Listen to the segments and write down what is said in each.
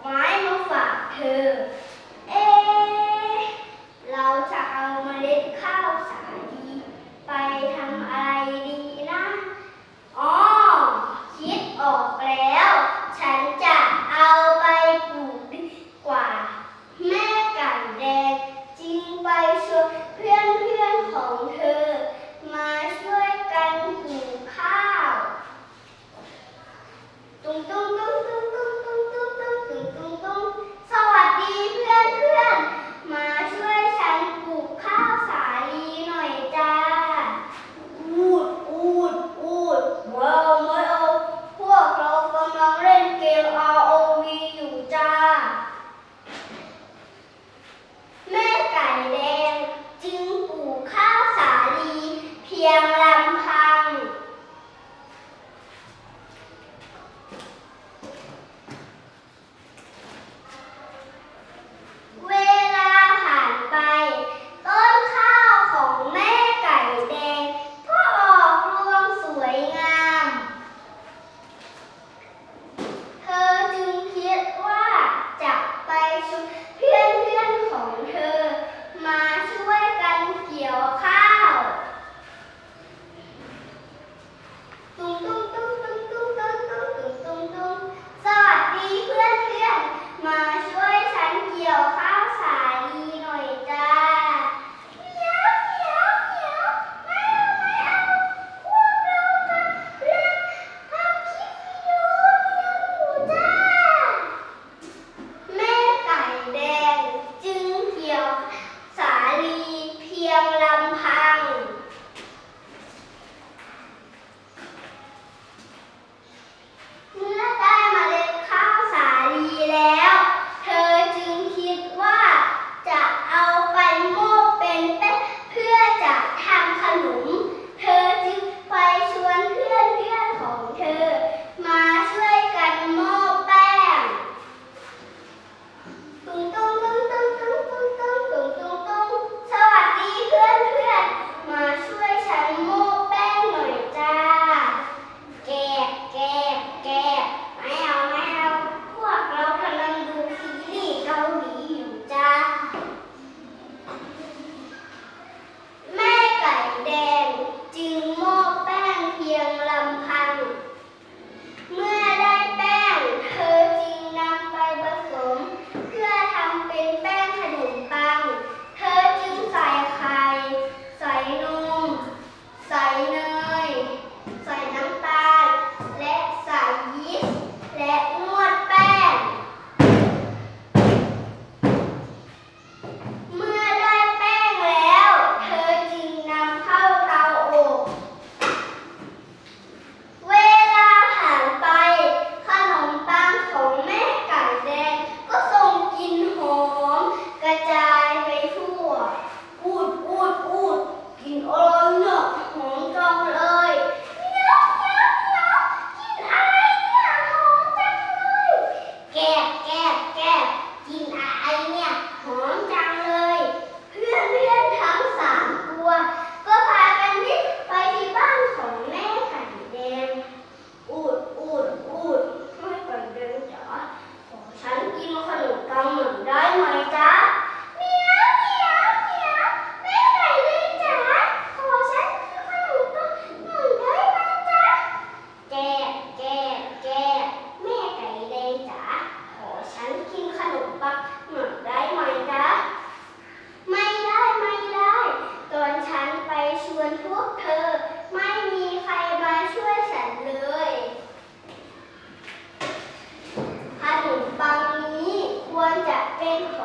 ไม้มาฝากเธอ เอ๊เราจะเอาเมล็ดข้าวสาลีไปทำอะไรดีนะ อ๋อ คิดออกแล้ว ฉันจะเอาไปปลูกดีกว่า แม่ไก่แดงจริงไปชวนเพื่อนเพื่อนของเธอ มาช่วยกันปลูกข้าว ตุ้งตุ้งตุ้ง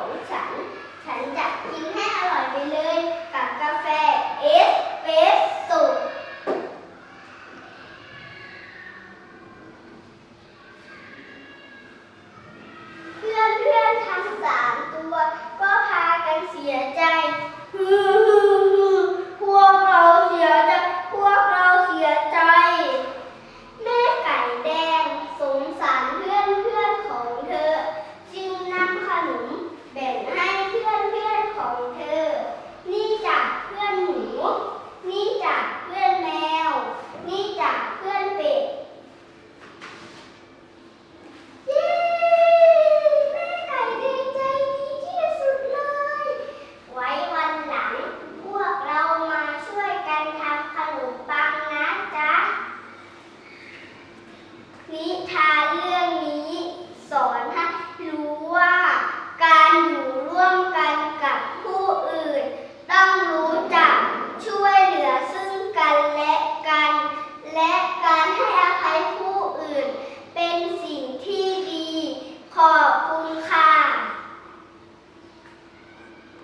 ของฉัน ฉันจะกินให้อร่อยไปเลย